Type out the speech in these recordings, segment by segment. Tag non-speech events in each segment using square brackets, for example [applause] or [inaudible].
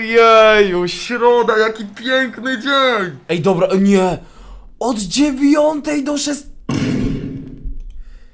Ojeju, środa, jaki piękny dzień! Ej, dobra, nie! Od dziewiątej do szest...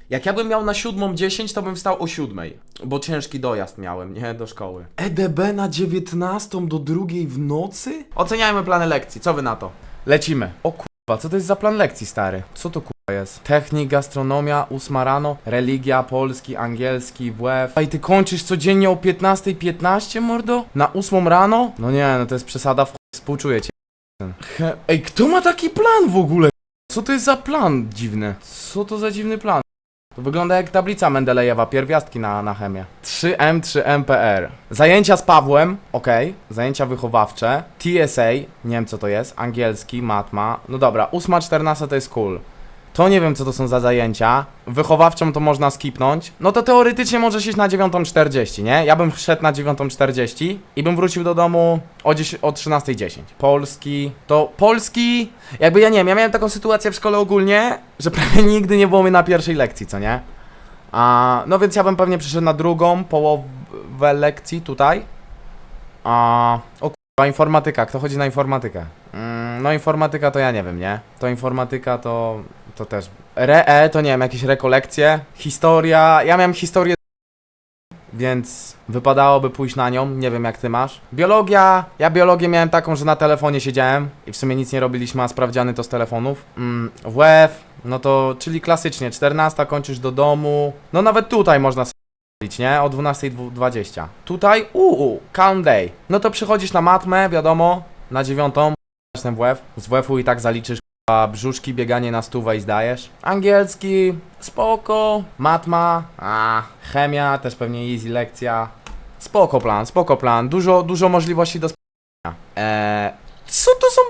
Jak ja bym miał na siódmą 10, to bym wstał o siódmej, bo ciężki dojazd miałem, nie, do szkoły. EDB na 19 do drugiej w nocy? Oceniajmy plany lekcji, co wy na to? Lecimy. O kurwa, co to jest za plan lekcji, stary? Co to kurwa jest? Technik, gastronomia, ósma rano, religia, polski, angielski, WF. A i ty kończysz codziennie o 15.15, 15, mordo? Na ósmą rano? No nie, no to jest przesada w chuj, współczuję cię. He- Ej, kto ma taki plan w ogóle? Co to jest za plan dziwny? Co to za dziwny plan? To wygląda jak tablica Mendelejewa, pierwiastki na, na chemię. 3M, 3MPR. Zajęcia z Pawłem, ok. Zajęcia wychowawcze. TSA, nie wiem co to jest. Angielski, matma. No dobra, 8, 14 to jest cool. To nie wiem co to są za zajęcia. Wychowawczą to można skipnąć. No to teoretycznie możesz iść na 9.40, nie? Ja bym szedł na 9.40 i bym wrócił do domu o, 10, o 13.10. Polski. To polski. Jakby ja nie wiem, ja miałem taką sytuację w szkole ogólnie, że [laughs] prawie nigdy nie było mnie na pierwszej lekcji, co nie? A, no więc ja bym pewnie przyszedł na drugą połowę lekcji tutaj. A, o kurwa, informatyka. Kto chodzi na informatykę? Mm, no informatyka to ja nie wiem, nie? To informatyka to, to też... Re, to nie wiem, jakieś rekolekcje. Historia, ja miałem historię więc wypadałoby pójść na nią, nie wiem jak ty masz. Biologia, ja biologię miałem taką, że na telefonie siedziałem i w sumie nic nie robiliśmy, a sprawdziany to z telefonów. Mm, WF, no to, czyli klasycznie, 14 kończysz do domu, no nawet tutaj można robić, nie? O 12.20. Tutaj, uuu, calm day. No to przychodzisz na matmę, wiadomo, na dziewiątą, z WF-u i tak zaliczysz a brzuszki, bieganie na stówę i zdajesz. Angielski, spoko. Matma, a chemia, też pewnie easy lekcja. Spoko plan, spoko plan. Dużo, dużo możliwości do spełnienia. Eee, co to są?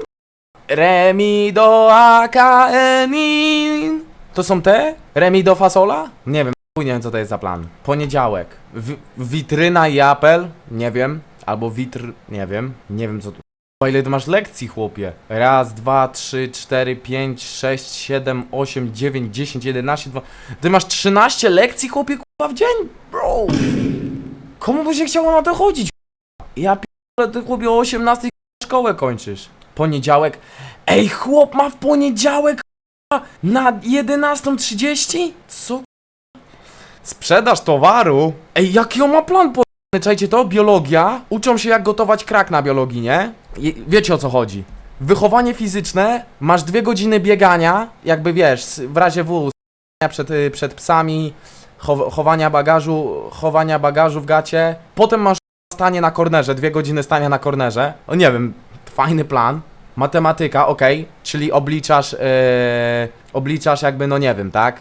Remi do akaenin. To są te? Remi do fasola? Nie wiem, nie wiem co to jest za plan. Poniedziałek. W witryna i apel? Nie wiem. Albo witr... Nie wiem. Nie wiem co tu... O ile ty masz lekcji, chłopie? Raz, dwa, trzy, cztery, pięć, sześć, siedem, osiem, dziewięć, dziesięć, jedenaście, dwa... Ty masz 13 lekcji, chłopie, kurwa, w dzień? Bro! Komu by się chciało na to chodzić? Ja pierdolę, ty chłopie o 18 szkołę kończysz. Poniedziałek. Ej, chłop ma w poniedziałek, kurwa, na 11.30? Co, kurwa? Sprzedaż towaru? Ej, jaki on ma plan po... Czajcie to? Biologia. Uczą się jak gotować krak na biologii, nie? Wiecie o co chodzi. Wychowanie fizyczne, masz dwie godziny biegania, jakby wiesz, w razie W, przed, y, przed psami, chow, chowania bagażu, chowania bagażu w gacie. Potem masz stanie na kornerze, dwie godziny stania na kornerze. O nie wiem, fajny plan. Matematyka, ok, czyli obliczasz, yy, obliczasz jakby, no nie wiem, tak?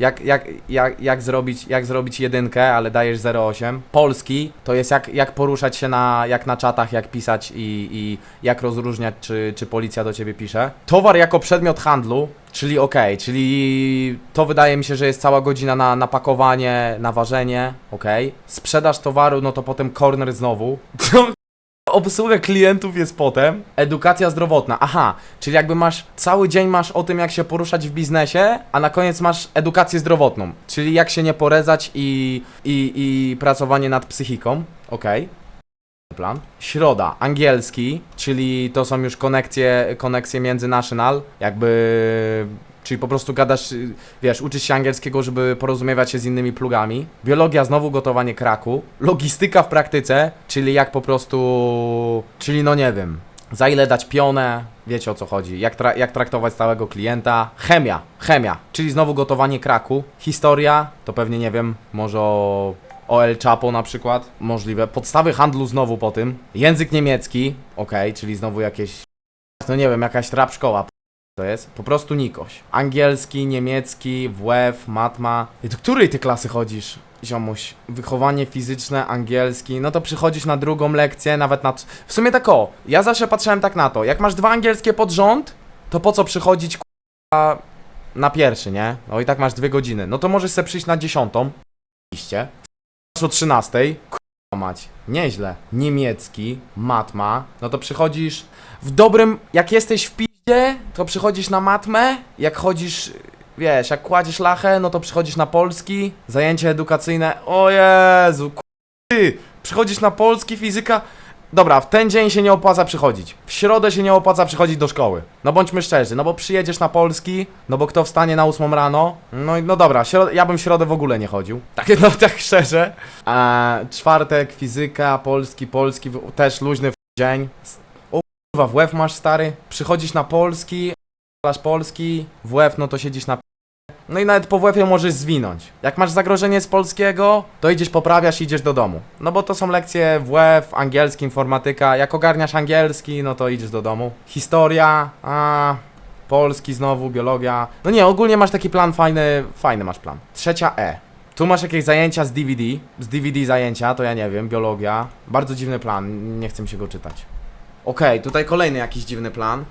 Jak, jak, jak, jak, zrobić, jak zrobić jedynkę, ale dajesz 0,8. Polski to jest jak, jak poruszać się na, jak na czatach, jak pisać i, i jak rozróżniać, czy, czy policja do ciebie pisze. Towar jako przedmiot handlu, czyli ok, czyli to wydaje mi się, że jest cała godzina na, na pakowanie, na ważenie, ok. Sprzedaż towaru, no to potem corner znowu. Obsługa klientów jest potem. Edukacja zdrowotna. Aha, czyli jakby masz cały dzień masz o tym, jak się poruszać w biznesie, a na koniec masz edukację zdrowotną. Czyli jak się nie porezać i, i, i pracowanie nad psychiką. Okej. Plan. Środa, angielski, czyli to są już konekcje, konekcje międzynational, jakby, czyli po prostu gadasz, wiesz, uczysz się angielskiego, żeby porozumiewać się z innymi plugami. Biologia, znowu gotowanie kraku. Logistyka w praktyce, czyli jak po prostu, czyli no nie wiem, za ile dać pionę, wiecie o co chodzi, jak, tra jak traktować stałego klienta. Chemia, chemia, czyli znowu gotowanie kraku. Historia, to pewnie nie wiem, może o, o El Chapo na przykład, możliwe. Podstawy handlu znowu po tym. Język niemiecki, okej, czyli znowu jakieś, no nie wiem, jakaś trap szkoła. To jest po prostu Nikoś. Angielski, niemiecki, WF, matma. I do której ty klasy chodzisz? Ziomuś, wychowanie fizyczne, angielski, no to przychodzisz na drugą lekcję, nawet na... W sumie tak o, ja zawsze patrzyłem tak na to, jak masz dwa angielskie pod rząd, to po co przychodzić k***a, na pierwszy, nie? No i tak masz dwie godziny, no to możesz sobie przyjść na dziesiątą, oczywiście, o trzynastej, k***a mać, nieźle, niemiecki, matma, no to przychodzisz w dobrym, jak jesteś w piździe, to przychodzisz na matmę, jak chodzisz wiesz, jak kładziesz lachę, no to przychodzisz na polski, zajęcie edukacyjne, o Jezu, ty, przychodzisz na polski, fizyka, dobra, w ten dzień się nie opłaca przychodzić. W środę się nie opłaca przychodzić do szkoły. No bądźmy szczerzy, no bo przyjedziesz na Polski, no bo kto wstanie na 8 rano? No i no dobra, środ- ja bym w środę w ogóle nie chodził. [laughs] Tak, no tak szczerze. A, czwartek, fizyka, polski, polski, też luźny dzień. Kurwa, w łeb masz stary. Przychodzisz na polski, masz polski, w łeb, no to siedzisz na no i nawet po WF-ie możesz zwinąć. Jak masz zagrożenie z polskiego, to idziesz, poprawiasz i idziesz do domu. No bo to są lekcje WF, angielski, informatyka. Jak ogarniasz angielski, no to idziesz do domu. Historia, a polski znowu, biologia. No nie, ogólnie masz taki plan fajny, fajny masz plan. Trzecia E. Tu masz jakieś zajęcia z DVD. Z DVD zajęcia, to ja nie wiem, biologia. Bardzo dziwny plan, nie chcę się go czytać. Okej, tutaj kolejny jakiś dziwny plan.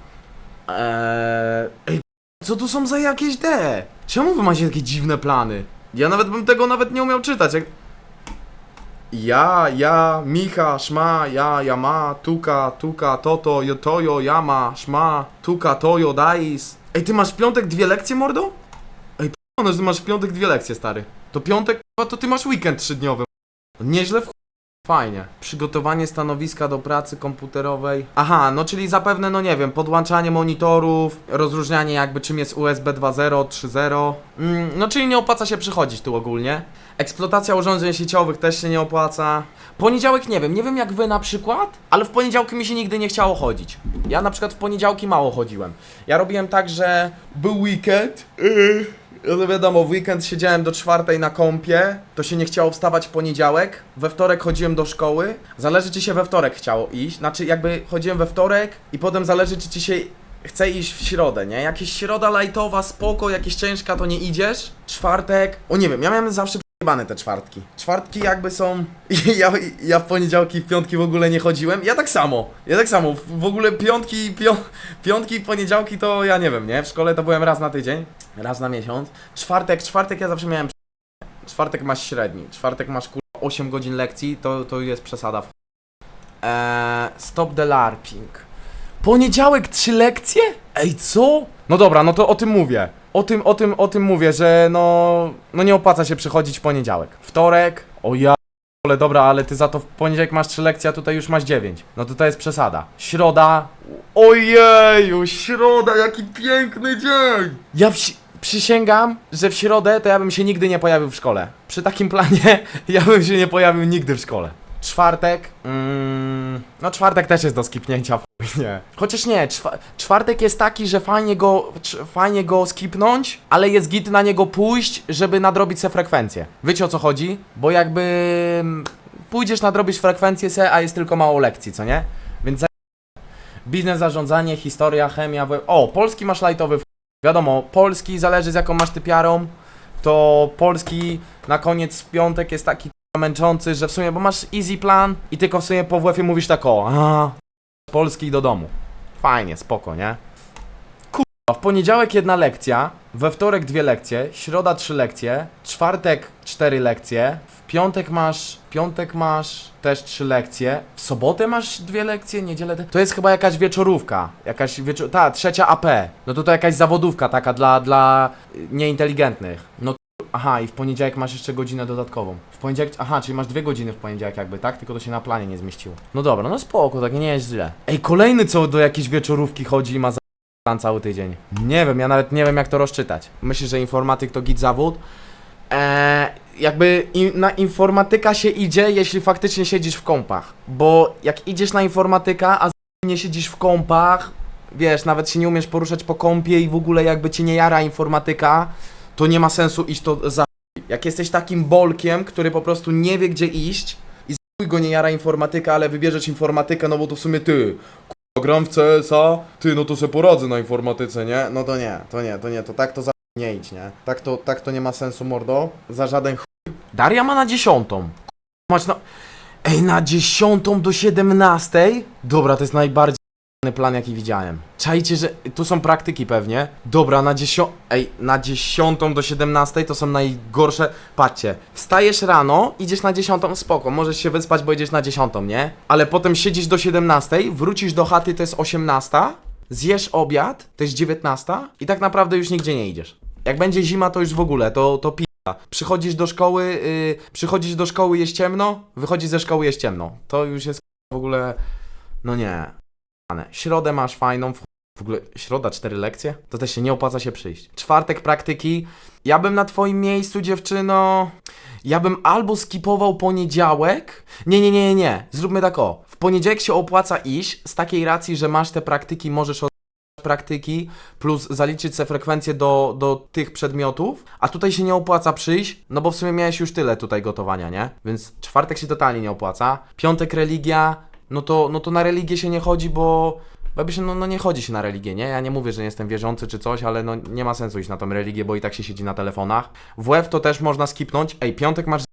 Eee... Ej, co tu są za jakieś D? Czemu wy macie takie dziwne plany? Ja nawet bym tego nawet nie umiał czytać. Jak... Ja, ja, Micha, Szma, ja, Yama, Tuka, Tuka, Toto, Jotojo, Yama, Szma, Tuka, Tojo, Dais. Ej, ty masz w piątek dwie lekcje, mordo? Ej, p***no, że ty masz w piątek dwie lekcje, stary. To piątek, to ty masz weekend trzydniowy. Nieźle w. Fajnie. Przygotowanie stanowiska do pracy komputerowej. Aha, no czyli zapewne, no nie wiem, podłączanie monitorów, rozróżnianie jakby czym jest USB 2.0, 3.0. Mm, no czyli nie opłaca się przychodzić tu ogólnie. Eksploatacja urządzeń sieciowych też się nie opłaca. Poniedziałek nie wiem, nie wiem jak wy na przykład, ale w poniedziałki mi się nigdy nie chciało chodzić. Ja na przykład w poniedziałki mało chodziłem. Ja robiłem tak, że był weekend, yy, no wiadomo, w weekend siedziałem do czwartej na kąpie, to się nie chciało wstawać w poniedziałek, we wtorek chodziłem do szkoły, zależy czy się we wtorek chciało iść, znaczy jakby chodziłem we wtorek i potem zależy czy ci się chce iść w środę, nie? Jakieś środa lightowa, spoko, jakieś ciężka, to nie idziesz, czwartek, o nie wiem, ja miałem zawsze Te czwartki. Czwartki jakby są. [laughs] Ja, ja w poniedziałki, w piątki w ogóle nie chodziłem. Ja tak samo. Ja tak samo. W ogóle piątki, pią, piątki i poniedziałki to ja nie wiem, nie? W szkole to byłem raz na tydzień, raz na miesiąc. Czwartek, czwartek ja zawsze miałem. Czwartek masz średni. Czwartek masz kurwa 8 godzin lekcji, to, to jest przesada. Eee, stop the larping. Poniedziałek trzy lekcje? Ej, co? No dobra, no to o tym mówię. O tym, o tym, o tym mówię, że no, no nie opłaca się przychodzić w poniedziałek. Wtorek, o ja, ale dobra, ale ty za to w poniedziałek masz trzy lekcje, a tutaj już masz dziewięć. No to to jest przesada. Środa, ojeju, środa, jaki piękny dzień. Ja wsi- przysięgam, że w środę to ja bym się nigdy nie pojawił w szkole. Przy takim planie [laughs] ja bym się nie pojawił nigdy w szkole. Czwartek, mm, no czwartek też jest do skipnięcia, [laughs] nie. Chociaż nie, czwa czwartek jest taki, że fajnie go, fajnie go skipnąć, ale jest git na niego pójść, żeby nadrobić se frekwencję. Wiecie o co chodzi? Bo jakby mm, pójdziesz nadrobić frekwencję se, a jest tylko mało lekcji, co nie? Więc za... biznes, zarządzanie, historia, chemia, o, polski masz lightowy, wiadomo, polski zależy z jaką masz typiarą, to polski na koniec w piątek jest taki męczący, że w sumie, bo masz easy plan i tylko w sumie po WF-ie mówisz tak o, a, Polski do domu. Fajnie, spoko, nie? Kurwa, w poniedziałek jedna lekcja, we wtorek dwie lekcje, środa trzy lekcje, czwartek cztery lekcje, w piątek masz, piątek masz też trzy lekcje, w sobotę masz dwie lekcje, niedzielę... To jest chyba jakaś wieczorówka, jakaś wieczor... ta, trzecia AP. No to to jakaś zawodówka taka dla, dla y, nieinteligentnych. No Aha, i w poniedziałek masz jeszcze godzinę dodatkową. W poniedziałek, aha, czyli masz dwie godziny w poniedziałek jakby, tak? Tylko to się na planie nie zmieściło. No dobra, no spoko, tak nie jest źle. Ej, kolejny co do jakiejś wieczorówki chodzi i ma za cały tydzień. Nie wiem, ja nawet nie wiem jak to rozczytać. Myślę, że informatyk to git zawód. Eee, jakby i, na informatyka się idzie, jeśli faktycznie siedzisz w kompach. Bo jak idziesz na informatyka, a nie siedzisz w kompach, wiesz, nawet się nie umiesz poruszać po kompie i w ogóle jakby cię nie jara informatyka, to nie ma sensu iść to za... Jak jesteś takim bolkiem, który po prostu nie wie gdzie iść i z go nie jara informatyka, ale wybierzesz informatykę, no bo to w sumie ty, gram w CSa, ty, no to se poradzę na informatyce, nie? No to nie, to nie, to nie, to tak to za... nie idź, nie? Tak to, tak to nie ma sensu, mordo, za żaden chuj. Daria ma na dziesiątą. Masz na... Ej, na dziesiątą do siedemnastej? Dobra, to jest najbardziej plan jaki widziałem. Czajcie, że tu są praktyki pewnie. Dobra, na dziesią... Ej, na dziesiątą do siedemnastej to są najgorsze... Patrzcie, wstajesz rano, idziesz na dziesiątą, spoko, możesz się wyspać, bo idziesz na dziesiątą, nie? Ale potem siedzisz do siedemnastej, wrócisz do chaty, to jest osiemnasta, zjesz obiad, to jest dziewiętnasta i tak naprawdę już nigdzie nie idziesz. Jak będzie zima, to już w ogóle, to, to pi... Przychodzisz do szkoły, yy, przychodzisz do szkoły, jest ciemno, wychodzisz ze szkoły, jest ciemno. To już jest w ogóle, no nie. Środę masz fajną, w w ogóle środa, cztery lekcje? To też się nie opłaca się przyjść. Czwartek praktyki. Ja bym na twoim miejscu, dziewczyno. Ja bym albo skipował poniedziałek. Nie, nie, nie, nie. Zróbmy tak o. W poniedziałek się opłaca iść z takiej racji, że masz te praktyki, możesz od praktyki plus zaliczyć sobie frekwencję do, do tych przedmiotów, a tutaj się nie opłaca przyjść, no bo w sumie miałeś już tyle tutaj gotowania, nie? Więc czwartek się totalnie nie opłaca. Piątek religia, no to, no to na religię się nie chodzi, bo bo się, no, no nie chodzi się na religię, nie? Ja nie mówię, że nie jestem wierzący czy coś, ale no nie ma sensu iść na tą religię, bo i tak się siedzi na telefonach. WF to też można skipnąć. Ej, piątek masz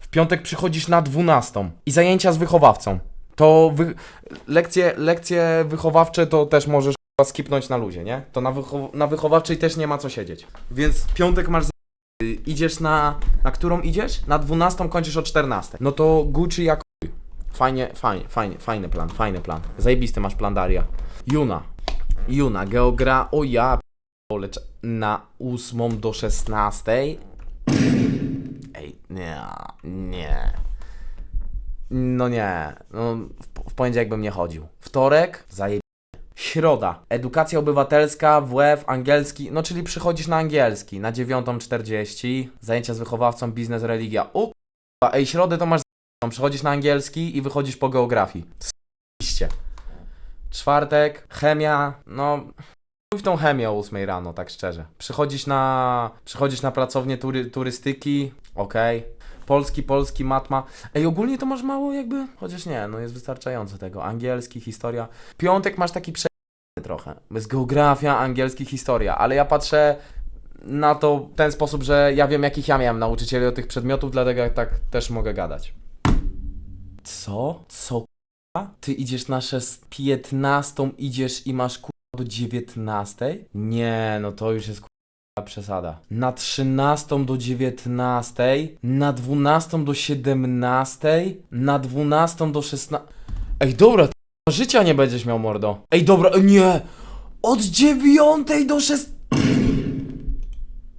W piątek przychodzisz na 12 i zajęcia z wychowawcą. To wy... lekcje, lekcje wychowawcze to też możesz skipnąć na luzie, nie? To na, wycho... na wychowawczej też nie ma co siedzieć. Więc piątek masz Idziesz na... Na którą idziesz? Na 12 kończysz o 14. No to Gucci jak. Fajnie, fajnie, fajnie, fajny plan, fajny plan. Zajebisty masz plan Daria. Juna. Juna, geogra... O ja... p***ole, cz- Na 8 do 16. Ej, nie, nie. No nie, no, w, w poniedziałek bym nie chodził. Wtorek, zaje... Środa, edukacja obywatelska, WF, angielski, no czyli przychodzisz na angielski, na 9.40, zajęcia z wychowawcą, biznes, religia. K***a, ej, środę to masz z... przychodzisz na angielski i wychodzisz po geografii. Iście. Czwartek, chemia, no... w tą chemię o 8 rano, tak szczerze. Przychodzisz na... Przychodzisz na pracownię tury, turystyki, okej. Polski, polski, matma. Ej, ogólnie to masz mało jakby, chociaż nie, no jest wystarczająco tego. Angielski, historia. Piątek masz taki prze... trochę. Jest geografia, angielski, historia, ale ja patrzę na to w ten sposób, że ja wiem jakich ja miałem nauczycieli od tych przedmiotów, dlatego tak też mogę gadać. Co? Co k***a? Ty idziesz na 6, 15 idziesz i masz k***a do 19? Nie, no to już jest k***a przesada. Na 13 do 19, na 12 do 17, na 12 do 16. Ej, dobra, t- życia nie będziesz miał, mordo. Ej, dobra, nie! Od 9 do 6.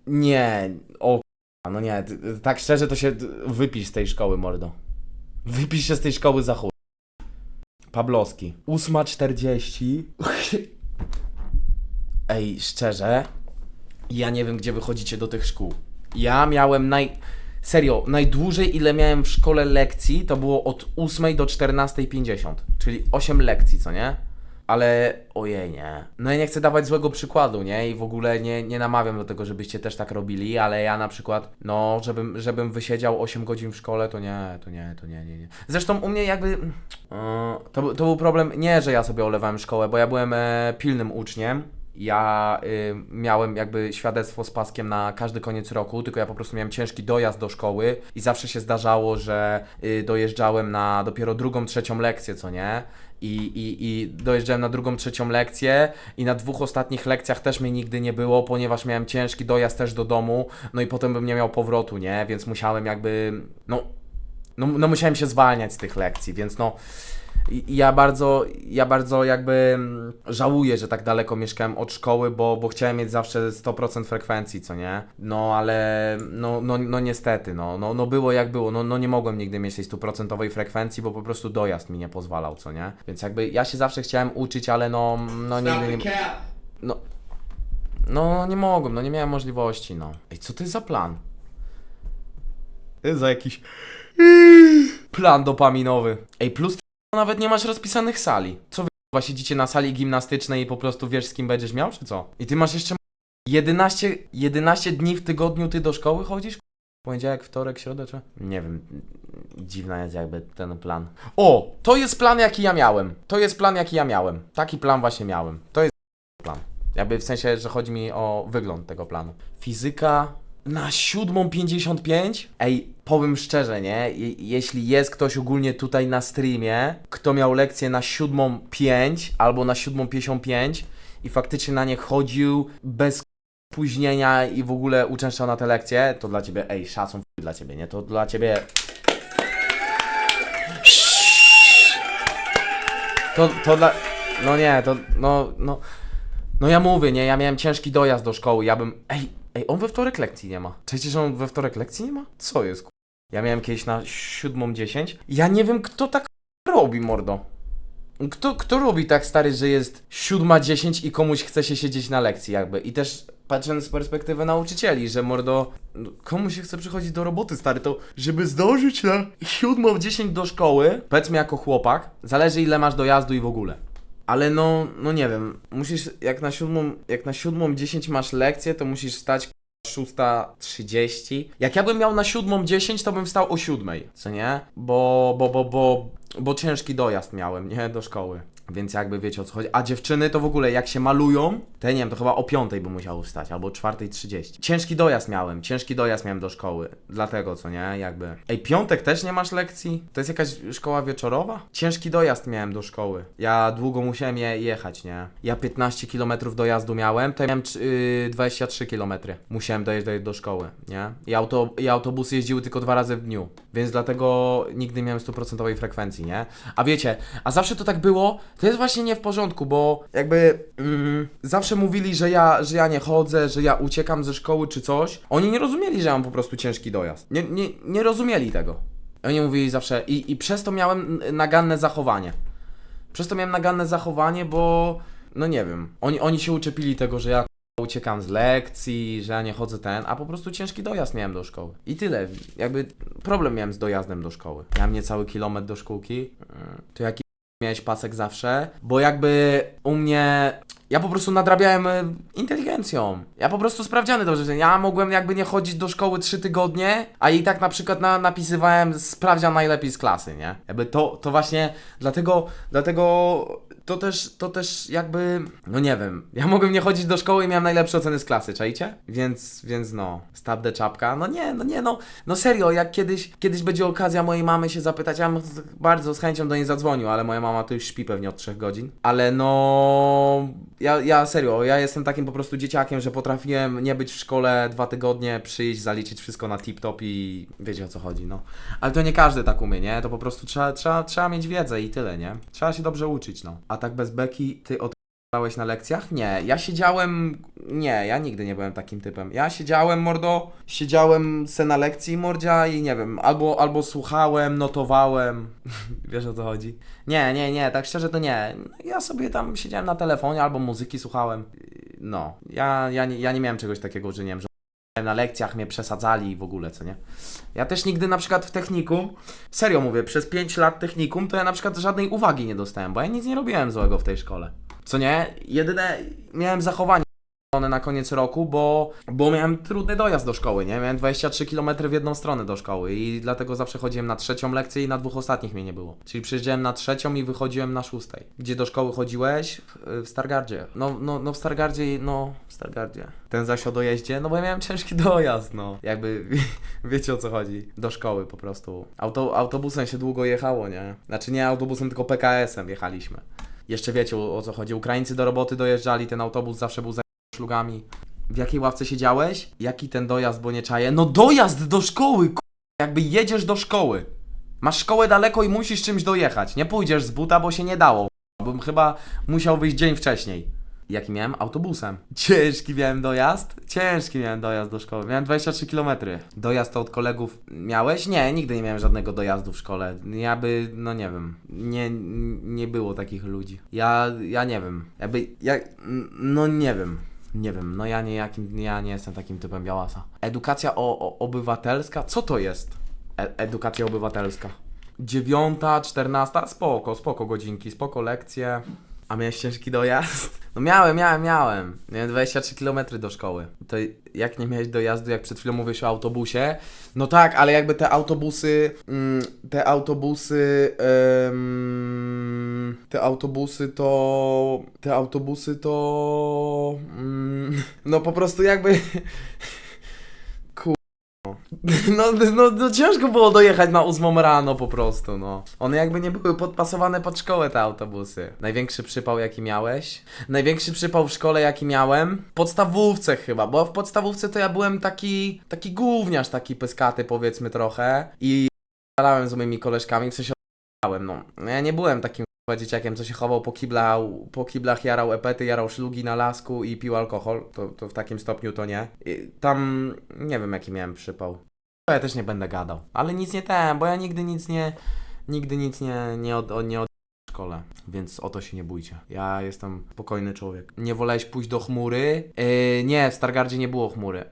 Nie, o k***a, no nie, ty- ty- tak szczerze to się ty- wypisz z tej szkoły, mordo. Wypisz się z tej szkoły za chuj. Pablowski. 8.40. Ej, szczerze, ja nie wiem, gdzie wychodzicie do tych szkół. Ja miałem naj... Serio, najdłużej ile miałem w szkole lekcji, to było od 8 do 14.50, czyli 8 lekcji, co nie? Ale ojej, nie. No ja nie chcę dawać złego przykładu, nie? I w ogóle nie, nie namawiam do tego, żebyście też tak robili, ale ja na przykład, no, żebym, żebym wysiedział 8 godzin w szkole, to nie, to nie, to nie, nie, nie. Zresztą u mnie jakby, yy, to, to był problem, nie, że ja sobie olewałem szkołę, bo ja byłem e, pilnym uczniem, ja y, miałem jakby świadectwo z paskiem na każdy koniec roku, tylko ja po prostu miałem ciężki dojazd do szkoły i zawsze się zdarzało, że y, dojeżdżałem na dopiero drugą, trzecią lekcję, co nie? I, i, I dojeżdżałem na drugą, trzecią lekcję i na dwóch ostatnich lekcjach też mnie nigdy nie było, ponieważ miałem ciężki dojazd też do domu, no i potem bym nie miał powrotu, nie? Więc musiałem jakby, no, no, no musiałem się zwalniać z tych lekcji, więc no ja bardzo, ja bardzo jakby mm, żałuję, że tak daleko mieszkałem od szkoły, bo, bo chciałem mieć zawsze 100% frekwencji, co nie? No ale, no, no, no niestety, no, no, no było jak było, no, no nie mogłem nigdy mieć tej 100% frekwencji, bo po prostu dojazd mi nie pozwalał, co nie? Więc jakby ja się zawsze chciałem uczyć, ale no, no nigdy nie... No, no nie mogłem, no nie miałem możliwości, no. Ej, co to jest za plan? To jest za jakiś... Plan dopaminowy. Ej, plus nawet nie masz rozpisanych sali. Co wy k***a, siedzicie na sali gimnastycznej i po prostu wiesz z kim będziesz miał, czy co? I ty masz jeszcze 11, 11 dni w tygodniu ty do szkoły chodzisz? Poniedziałek, wtorek, środę, czy? Nie wiem. Dziwna jest jakby ten plan. O! To jest plan jaki ja miałem. To jest plan jaki ja miałem. Taki plan właśnie miałem. To jest plan. Jakby w sensie, że chodzi mi o wygląd tego planu. Fizyka na 7.55? Ej, powiem szczerze, nie? Je jeśli jest ktoś ogólnie tutaj na streamie, kto miał lekcję na 7.05 albo na 7.55 i faktycznie na nie chodził bez późnienia i w ogóle uczęszczał na te lekcje, to dla ciebie, ej, szacun dla ciebie, nie? To dla ciebie... To, to dla... No nie, to, no, no... No ja mówię, nie, ja miałem ciężki dojazd do szkoły, ja bym... Ej, ej, on we wtorek lekcji nie ma. Czujecie, że on we wtorek lekcji nie ma? Co jest. Ja miałem kiedyś na 7.10. Ja nie wiem, kto tak robi, mordo? Kto, kto robi tak, stary, że jest siódma dziesięć i komuś chce się siedzieć na lekcji jakby? I też patrząc z perspektywy nauczycieli, że mordo, no, komu się chce przychodzić do roboty, stary, to żeby zdążyć na siódmą dziesięć do szkoły, powiedzmy jako chłopak, zależy ile masz dojazdu i w ogóle. Ale no, no nie wiem, musisz, jak na siódmą, jak na siódmą dziesięć masz lekcję, to musisz wstać 6.30. Jak ja bym miał na siódmą 10, to bym wstał o siódmej, co nie? Bo, bo, bo, bo, bo ciężki dojazd miałem, nie? Do szkoły. Więc jakby wiecie o co chodzi. A dziewczyny to w ogóle jak się malują, to ja nie wiem, to chyba o piątej by musiały wstać, albo o 4.30. Ciężki dojazd miałem, ciężki dojazd miałem do szkoły. Dlatego, co nie? Jakby. Ej, piątek też nie masz lekcji? To jest jakaś szkoła wieczorowa? Ciężki dojazd miałem do szkoły. Ja długo musiałem je jechać, nie? Ja 15 km dojazdu miałem, to ja miałem yy, 23 km. Musiałem dojeżdżać do szkoły, nie? I, auto, I autobusy jeździły tylko dwa razy w dniu. Więc dlatego nigdy nie miałem stuprocentowej frekwencji, nie? A wiecie, a zawsze to tak było, to jest właśnie nie w porządku, bo jakby mm, zawsze mówili, że ja, że ja nie chodzę, że ja uciekam ze szkoły czy coś. Oni nie rozumieli, że ja mam po prostu ciężki dojazd. Nie, nie, nie rozumieli tego. Oni mówili zawsze i, i przez to miałem naganne zachowanie. Przez to miałem naganne zachowanie, bo no nie wiem. Oni, oni się uczepili tego, że ja k***a, uciekam z lekcji, że ja nie chodzę ten, a po prostu ciężki dojazd miałem do szkoły. I tyle. Jakby problem miałem z dojazdem do szkoły. Miałem niecały kilometr do szkółki. Yy, To jaki miałeś pasek zawsze? Bo jakby u mnie ja po prostu nadrabiałem y, inteligencją. Ja po prostu sprawdziany dobrze, ja mogłem jakby nie chodzić do szkoły trzy tygodnie, a i tak na przykład na, napisywałem sprawdzian najlepiej z klasy, nie? Jakby to, to właśnie dlatego, dlatego to też, to też jakby, no nie wiem, ja mogłem nie chodzić do szkoły i miałem najlepsze oceny z klasy, czajcie? Więc, więc no, stab de czapka, no nie, no nie, no, no serio, jak kiedyś, kiedyś będzie okazja mojej mamy się zapytać, ja bym bardzo z chęcią do niej zadzwonił, ale moja mama to już śpi pewnie od 3 godzin, ale no, ja, ja serio, ja jestem takim po prostu dzieciakiem, że potrafiłem nie być w szkole dwa tygodnie, przyjść, zaliczyć wszystko na tip-top i wiecie o co chodzi, no. Ale to nie każdy tak umie, nie? To po prostu trzeba, trzeba, trzeba mieć wiedzę i tyle, nie? Trzeba się dobrze uczyć, no. A tak bez beki, ty odpalałeś na lekcjach? Nie, ja siedziałem... Nie, ja nigdy nie byłem takim typem. Ja siedziałem, mordo, siedziałem se na lekcji, mordzia i nie wiem, albo, albo słuchałem, notowałem. [laughs] Wiesz o co chodzi? Nie, nie, nie, tak szczerze to nie. Ja sobie tam siedziałem na telefonie albo muzyki słuchałem. No, ja, ja, nie, ja nie miałem czegoś takiego, że nie wiem, że na lekcjach mnie przesadzali i w ogóle, co nie? Ja też nigdy na przykład w technikum, serio mówię, przez 5 lat technikum, to ja na przykład żadnej uwagi nie dostałem, bo ja nic nie robiłem złego w tej szkole. Co nie? Jedyne miałem zachowanie na koniec roku, bo, bo miałem trudny dojazd do szkoły, nie? Miałem 23 km w jedną stronę do szkoły i dlatego zawsze chodziłem na trzecią lekcję i na dwóch ostatnich mnie nie było. Czyli przyjeżdżałem na trzecią i wychodziłem na szóstej. Gdzie do szkoły chodziłeś? W, Stargardzie. No, no, no w Stargardzie, no w Stargardzie. Ten zaś o dojeździe, no bo ja miałem ciężki [laughs] dojazd, no. Jakby, [laughs] wiecie o co chodzi. Do szkoły po prostu. Auto, autobusem się długo jechało, nie? Znaczy nie autobusem, tylko PKS-em jechaliśmy. Jeszcze wiecie o, o co chodzi. Ukraińcy do roboty dojeżdżali, ten autobus zawsze był za szlugami. W jakiej ławce siedziałeś? Jaki ten dojazd, bo nie czaję? No dojazd do szkoły, k***. Jakby jedziesz do szkoły. Masz szkołę daleko i musisz czymś dojechać. Nie pójdziesz z buta, bo się nie dało. Bym chyba musiał wyjść dzień wcześniej. Jaki miałem? Autobusem. Ciężki miałem dojazd? Ciężki miałem dojazd do szkoły. Miałem 23 km. Dojazd to od kolegów miałeś? Nie, nigdy nie miałem żadnego dojazdu w szkole. Ja by, no nie wiem, nie, nie było takich ludzi. Ja, ja nie wiem. Jakby, ja, no nie wiem. Nie wiem, no ja nie, jakim, ja nie jestem takim typem białasa. Edukacja o, o, obywatelska? Co to jest? E, edukacja obywatelska. Dziewiąta, czternasta, spoko, spoko godzinki, spoko lekcje. A miałeś ciężki dojazd? No miałem, miałem, miałem. Miałem 23 km do szkoły. To jak nie miałeś dojazdu, jak przed chwilą mówisz o autobusie? No tak, ale jakby te autobusy, mm, te autobusy, te autobusy to, te autobusy to, mm, no po prostu jakby... [laughs] [laughs] No, no, no ciężko było dojechać na ósmą rano po prostu, no. One jakby nie były podpasowane pod szkołę te autobusy. Największy przypał jaki miałeś? Największy przypał w szkole jaki miałem? W podstawówce chyba, bo w podstawówce to ja byłem taki, taki gówniarz, taki pyskaty powiedzmy trochę i z moimi koleżkami, w sensie no. Ja nie byłem takim dzieciakiem, co się chował po, kibla, po kiblach, jarał epety, jarał szlugi na lasku i pił alkohol. To, to w takim stopniu to nie. I tam nie wiem jaki miałem przypał. Ja też nie będę gadał. Ale nic nie ten, bo ja nigdy nic nie. nigdy nic nie, nie, od, nie od szkole, więc o to się nie bójcie. Ja jestem spokojny człowiek. Nie wolałeś pójść do chmury? Yy, nie, w Stargardzie nie było chmury.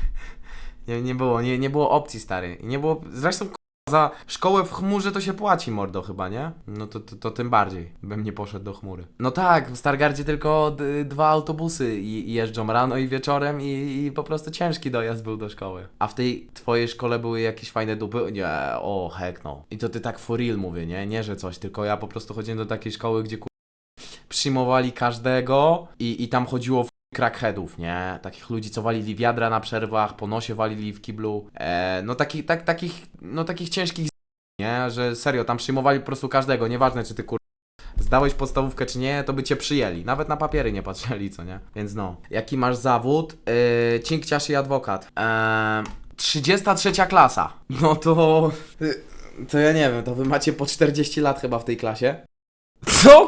[laughs] nie, nie było, nie, nie było opcji, stary. Nie było, zresztą za szkołę w chmurze to się płaci, mordo, chyba, nie? No to, to, to tym bardziej bym nie poszedł do chmury. No tak, w Stargardzie tylko d- dwa autobusy i, jeżdżą rano i wieczorem i, i po prostu ciężki dojazd był do szkoły. A w tej twojej szkole były jakieś fajne dupy? Nie, o heck no. I to ty tak for real mówię, nie? Nie, że coś, tylko ja po prostu chodziłem do takiej szkoły, gdzie ku... przyjmowali każdego i, i tam chodziło w crackheadów, nie? Takich ludzi, co walili wiadra na przerwach, po nosie walili w kiblu. E, no takich, tak, takich, no takich ciężkich z- nie? Że serio, tam przyjmowali po prostu każdego, nieważne czy ty kur... Zdałeś podstawówkę czy nie, to by cię przyjęli. Nawet na papiery nie patrzyli, co nie? Więc no. Jaki masz zawód? Yy, cinkciarz i adwokat. Eee, 33 klasa. No to... y, To ja nie wiem, to wy macie po 40 lat chyba w tej klasie. Co?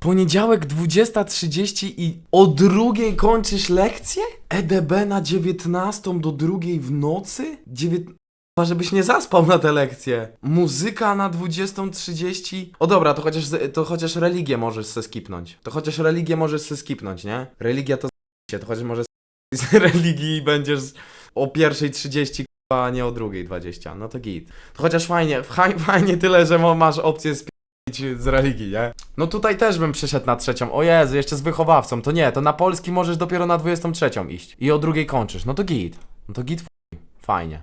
Poniedziałek 20.30 i o drugiej kończysz lekcję? EDB na 19 do drugiej w nocy? Dziewię... Chyba, żebyś nie zaspał na tę lekcję. Muzyka na 20.30. O dobra, to chociaż, to chociaż religię możesz se skipnąć. To chociaż religię możesz se skipnąć, nie? Religia to się, to chociaż możesz [laughs] z religii i będziesz o pierwszej 30, a nie o drugiej 20. No to git. To chociaż fajnie, [laughs] faj- fajnie tyle, że masz opcję spić z religii, nie? No tutaj też bym przyszedł na trzecią. O Jezu, jeszcze z wychowawcą. To nie, to na polski możesz dopiero na 23 iść. I o drugiej kończysz. No to git. No to git f- fajnie.